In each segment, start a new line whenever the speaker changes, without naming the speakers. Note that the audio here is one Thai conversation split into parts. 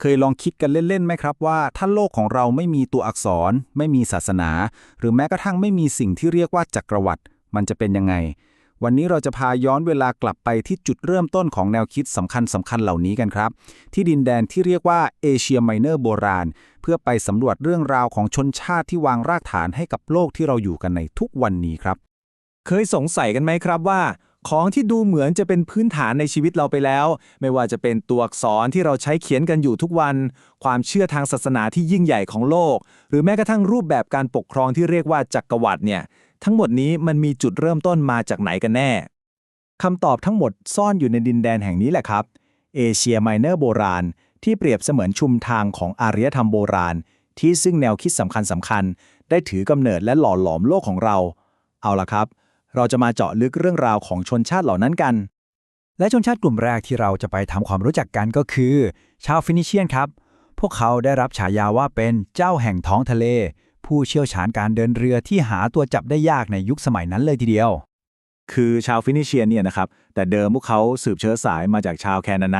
เคยลองคิดกันเล่นๆไหมครับว่า ถ้าโลกของเราไม่มีตัวอักษร ไม่มีศาสนา หรือแม้กระทั่งไม่มีสิ่งที่เรียกว่าจักรวรรดิมันจะเป็นยังไง วันนี้เราจะพาย้อนเวลากลับไปที่จุดเริ่มต้นของแนวคิดสำคัญสำคัญเหล่านี้กันครับ ที่ดินแดนที่เรียกว่าเอเชียไมเนอร์โบราณ เพื่อไปสำรวจเรื่องราวของชนชาติที่วางรากฐานให้กับโลกที่เราอยู่กันในทุกวันนี้ครับ
เคยสงสัยกันไหมครับว่า ของที่ดูเหมือนจะเป็นพื้นฐานในชีวิตเราไปแล้ว ไม่ว่าจะเป็นตัวอักษรที่เราใช้เขียนกันอยู่ทุกวัน ความเชื่อทางศาสนาที่ยิ่งใหญ่ของโลก หรือแม้กระทั่งรูปแบบการปกครองที่เรียกว่าจักรวรรดิเนี่ย ทั้งหมดนี้มันมีจุดเริ่มต้นมาจากไหนกันแน่คำตอบทั้งหมดซ่อนอยู่ในดินแดนแห่งนี้แหละครับ เอเชียไมเนอร์โบราณ ที่เปรียบเสมือนชุมทางของอารยธรรมโบราณ ที่ซึ่งแนวคิดสำคัญสำคัญๆได้ถือกำเนิดและหล่อหลอมโลกของเรา เอาละครับ เราจะมาเจาะลึกเรื่องราวของชนชาติเหล่านั้นกัน
และชนชาติกลุ่มแรกที่เราจะไปทำความรู้จักกันก็คือ ชาวฟินิเชียนครับ พวกเขาได้รับฉายาว่าเป็นเจ้าแห่งท้องทะเล ผู้เชี่ยวชาญการเดินเรือที่หาตัวจับได้ยากในยุคสมัยนั้นเลยทีเดียว
คือชาวฟินิเชียนเนี่ยนะครับ แต่เดิมพวกเขาสืบเชื้อสายมาจากชาวแคนาไน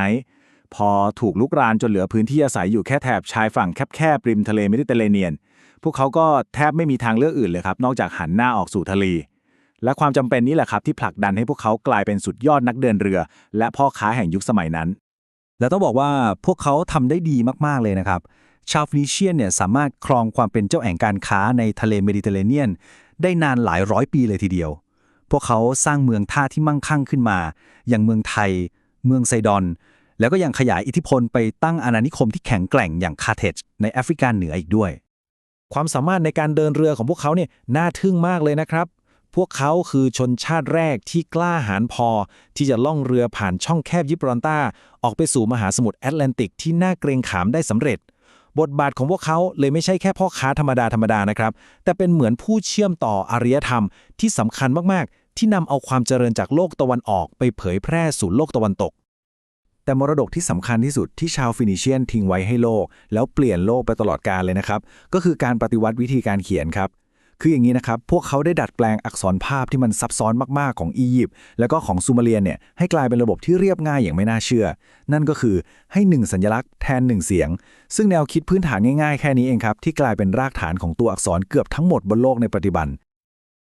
พอถูกลุกรานจนเหลือพื้นที่อาศัยอยู่แค่แถบชายฝั่งแคบๆริมทะเลเมดิเตอร์เรเนียน พวกเขาก็แทบไม่มีทางเลือกอื่นเลยครับ นอกจากหันหน้าออกสู่ทะเล และความจำเป็นนี้แหละครับที่ผลักดันให้พวกเขากลายเป็นสุดยอดนักเดินเรือ และพ่อค้าแห่งยุคสมัยนั้น
และต้องบอกว่าพวกเขาทำได้ดีมากๆเลยนะครับ ชาวฟินิเชียนเนี่ยสามารถครองความเป็นเจ้าแห่งการค้าในทะเลเมดิเตอร์เรเนียน ได้นานหลายร้อยปีเลยทีเดียว พวกเขาสร้างเมืองท่าที่มั่งคั่งขึ้นมา อย่างเมืองไทย เมืองไซดอน แล้วก็ยังขยายอิทธิพลไปตั้งอาณานิคมที่แข็งแกร่งอย่างคาเทจในแอฟริกาเหนืออีกด้วย
ความสามารถในการเดินเรือของพวกเขาเนี่ยน่าทึ่งมากเลยนะครับ พวกเขาคือชนชาติแรกที่กล้าหาญพอ ที่จะล่องเรือผ่านช่องแคบยิบรอนตาออกไปสู่มหาสมุทรแอตแลนติกที่น่าเกรงขามได้สำเร็จ บทบาทของพวกเขาเลยไม่ใช่แค่พ่อค้าธรรมดาธรรมดานะครับ แต่เป็นเหมือนผู้เชื่อมต่ออารยธรรมที่สำคัญมากๆ ที่นำเอาความเจริญจากโลกตะวันออกไปเผยแพร่สู่โลกตะวันตก แต่มรดกที่สำคัญที่สุดที่ชาวฟินิเชียนทิ้งไว้ให้โลก แล้วเปลี่ยนโลกไปตลอดกาลเลยนะครับ ก็คือการปฏิวัติวิธีการเขียนครับ คืออย่างนี้นะครับ พวกเขาได้ดัดแปลงอักษรภาพที่มันซับซ้อนมาก ๆ ของอียิปต์แล้วก็ของซูมาเรียนเนี่ยให้กลายเป็นระบบที่เรียบง่ายอย่างไม่น่าเชื่อ นั่นก็คือให้หนึ่งสัญลักษณ์แทนหนึ่งเสียง ซึ่งแนวคิดพื้นฐานง่าย ๆ แค่นี้เองครับ ที่กลายเป็นรากฐานของตัวอักษรเกือบทั้งหมดบนโลกในปัจจุบัน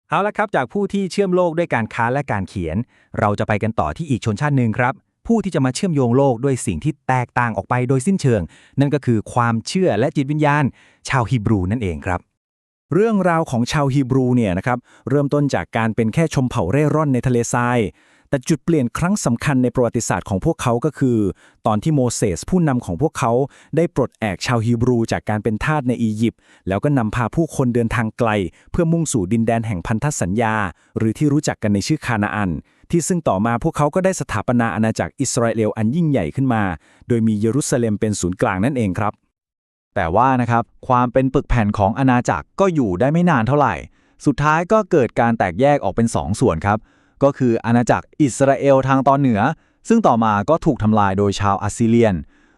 เอาละครับ จากผู้ที่เชื่อมโลกด้วยการค้าและการเขียน เราจะไปกันต่อที่อีกชนชาติหนึ่งครับผู้ที่จะมาเชื่อมโยงโลกด้วยสิ่งที่แตกต่างออกไปโดยสิ้นเชิง นั่นก็คือความเชื่อและจิตวิญญาณ ชาวฮีบรูนั่นเองครับ
เรื่องราวของชาวฮีบรูเนี่ยนะครับเริ่มต้นจากการเป็นแค่ชมเผ่าเร่ร่อนในทะเลทราย แต่จุดเปลี่ยนครั้งสำคัญในประวัติศาสตร์ของพวกเขาก็คือ ตอนที่โมเสสผู้นำของพวกเขาได้ปลดแอกชาวฮีบรูจากการเป็นทาสในอียิปต์แล้วก็นำพาผู้คนเดินทางไกล เพื่อมุ่งสู่ดินแดนแห่งพันธสัญญา หรือที่รู้จักกันในชื่อคานาอัน ที่ซึ่งต่อมาพวกเขาก็ได้สถาปนาอาณาจักรอิสราเอลอันยิ่งใหญ่ขึ้นมา โดยมีเยรูซาเล็มเป็นศูนย์กลางนั่นเองครับ
แต่ว่านะครับความเป็นปึกแผ่นของอาณาจักรก็อยู่ได้ไม่นานเท่าไหร่ สุดท้ายก็เกิดการแตกแยกออกเป็น 2 ส่วนครับ ก็คืออาณาจักรอิสราเอลทางตอนเหนือ ซึ่งต่อมาก็ถูกทำลายโดยชาวอัสซีเรียน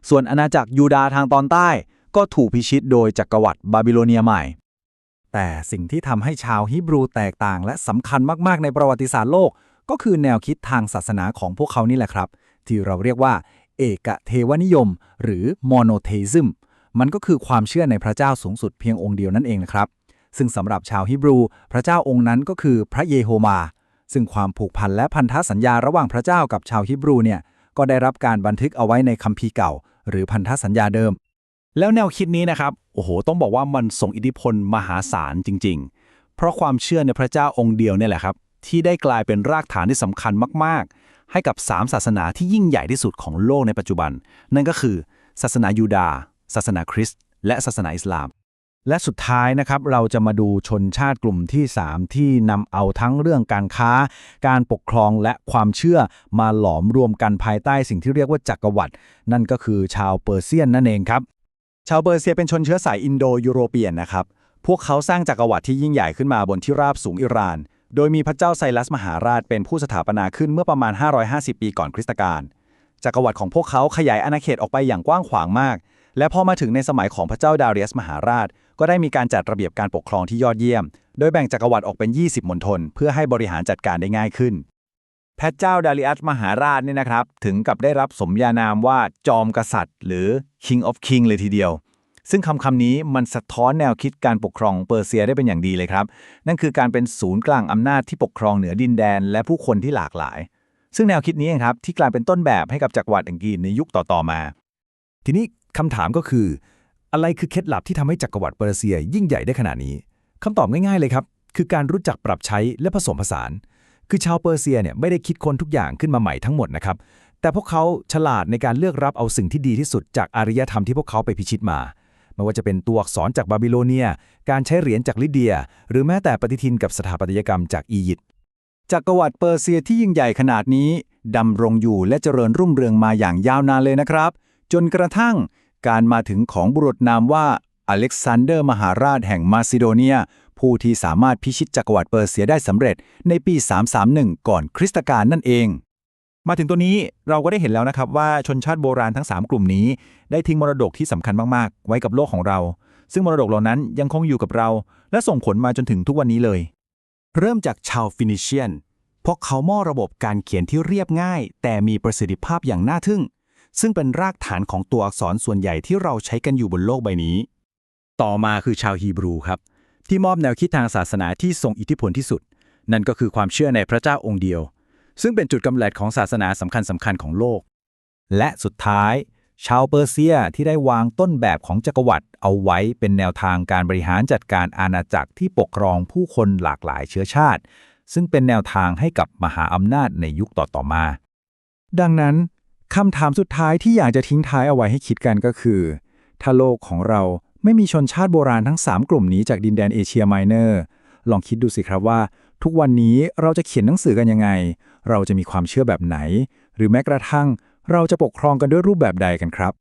ส่วนอาณาจักรยูดาห์ทางตอนใต้ ก็ถูกพิชิตโดยจักรวรรดิบาบิโลเนียใหม่ แต่สิ่งที่ทำให้ชาวฮิบรูแตกต่าง และสำคัญมากๆในประวัติศาสตร์โลก ก็คือแนวคิดทางศาสนาของพวกเขานี่แหละครับ ที่เราเรียกว่า เอกเทวนิยม หรือโมโนเทซึม มันก็คือความเชื่อในพระเจ้าสูงสุดเพียงองค์เดียวนั่นเองนะครับ ซึ่งสำหรับชาวฮิบรู พระเจ้าองค์นั้นก็คือพระเยโฮวาซึ่งความผูกพันและพันธสัญญาระหว่างพระเจ้ากับชาวฮิบรูเนี่ยก็ได้รับการบันทึกเอาไว้ในคัมภีร์เก่า หรือพันธสัญญาเดิม
แล้วแนวคิดนี้นะครับโอ้โห ต้องบอกว่ามันส่งอิทธิพลมหาศาลจริง ๆ เพราะความเชื่อในพระเจ้าองค์เดียวเนี่ยแหละครับ ที่ได้กลายเป็นรากฐานที่สำคัญมาก ๆ ให้กับสามศาสนาที่ยิ่งใหญ่ที่สุดของโลกในปัจจุบัน นั่นก็คือ ศาสนายูดาห์ ศาสนาคริสต์และศาสนาอิสลาม และสุดท้ายนะครับ เราจะมาดูชนชาติกลุ่มที่ 3 ที่นำเอาทั้งเรื่องการค้า การปกครองและความเชื่อมาหลอมรวมกันภายใต้สิ่งที่เรียกว่าจักรวรรดินั่นก็คือชาวเปอร์เซียนนั่นเองครับ ชาวเปอร์เซียเป็นชนเชื้อสายอินโดยูโรเปียนนะครับพวกเขาสร้างจักรวรรดิที่ยิ่งใหญ่ขึ้นมาบนที่ราบสูงอิหร่าน โดยมีพระเจ้าไซรัสมหาราชเป็นผู้สถาปนาขึ้นเมื่อประมาณ 550 ปีก่อนคริสตกาลจักรวรรดิของพวกเขาขยายอาณาเขตออกไปอย่างกว้างขวางมาก และพอมาถึงในสมัยของพระเจ้าดาเรียสมหาราช ก็ได้มีการจัดระเบียบการปกครองที่ยอดเยี่ยม โดยแบ่งจักรวรรดิออกเป็น 20มณฑลเพื่อให้บริหารจัดการได้ง่ายขึ้น
พระเจ้าดาริอัสมหาราชเนี่ยนะครับ ถึงกับได้รับสมญานามว่าจอมกษัตริย์ หรือ King of King เลยทีเดียว ซึ่งคำคำนี้มันสะท้อนแนวคิดการปกครองเปอร์เซียได้เป็นอย่างดีเลยครับ นั่นคือการเป็นศูนย์กลางอำนาจที่ปกครองเหนือดินแดน และผู้คนที่หลากหลาย ซึ่งแนวคิดนี้เองครับที่กลายเป็นต้นแบบให้กับจักรวรรดิอังกฤษในยุคต่อๆมา
ทีนี้ คำถามก็คือ อะไรคือเคล็ดลับที่ทำให้จักรวรรดิเปอร์เซียยิ่งใหญ่ได้ขนาดนี้คำตอบง่ายๆเลยครับ คือการรู้จักปรับใช้และผสมผสาน คือชาวเปอร์เซียเนี่ยไม่ได้คิดค้นทุกอย่างขึ้นมาใหม่ทั้งหมดนะครับ แต่พวกเขาฉลาดในการเลือกรับเอาสิ่งที่ดีที่สุดจากอารยธรรมที่พวกเขาไปพิชิตมาไม่ว่าจะเป็นตัวอักษรจากบาบิโลเนีย การใช้เหรียญจากลิเดีย หรือแม้แต่ปฏิทินกับสถาปัตยกรรมจากอียิปต์
จักรวรรดิเปอร์เซียที่ยิ่งใหญ่ขนาดนี้ดำรงอยู่และเจริญรุ่งเรืองมาอย่างยาวนานเลยนะครับ จนกระทั่ง การมาถึงของบุรุษนามว่าอเล็กซานเดอร์มหาราชแห่งมาซิโดเนีย ผู้ที่สามารถพิชิตจักรวรรดิเปอร์เซียได้สำเร็จในปี 331 ก่อนคริสตกาลนั่นเอง
มาถึงตัวนี้เราก็ได้เห็นแล้วนะครับว่าชนชาติโบราณทั้ง 3 กลุ่มนี้ ได้ทิ้งมรดกที่สำคัญมากๆ ไว้กับโลกของเรา ซึ่งมรดกเหล่านั้นยังคงอยู่กับเรา และส่งผลมาจนถึงทุกวันนี้เลย เริ่มจากชาวฟินิเชียนพวกเขามอบระบบการเขียนที่เรียบง่าย แต่มีประสิทธิภาพอย่างน่าทึ่ง ซึ่งเป็นรากฐานของตัวอักษรส่วนใหญ่ที่เราใช้กันอยู่บนโลกใบนี้
ต่อมาคือชาวฮีบรูครับ ที่มอบแนวคิดทางศาสนาที่ทรงอิทธิพลที่สุด นั่นก็คือความเชื่อในพระเจ้าองค์เดียว ซึ่งเป็นจุดกำเนิดของศาสนาสำคัญสำคัญของโลก
และสุดท้าย ชาวเปอร์เซียที่ได้วางต้นแบบของจักรวรรดิเอาไว้เป็นแนวทางการบริหารจัดการอาณาจักรที่ปกครองผู้คนหลากหลายเชื้อชาติ ซึ่งเป็นแนวทางให้กับมหาอำนาจในยุคต่อๆมา
ดังนั้น คำถามสุดท้ายที่อยากจะทิ้งท้ายเอาไว้ให้คิดกันก็คือ ถ้าโลกของเราไม่มีชนชาติโบราณทั้ง 3 กลุ่มนี้จากดินแดนเอเชียไมเนอร์ ลองคิดดูสิครับว่า ทุกวันนี้เราจะเขียนหนังสือกันยังไง เราจะมีความเชื่อแบบไหน หรือแม้กระทั่ง เราจะปกครองกันด้วยรูปแบบใดกันครับ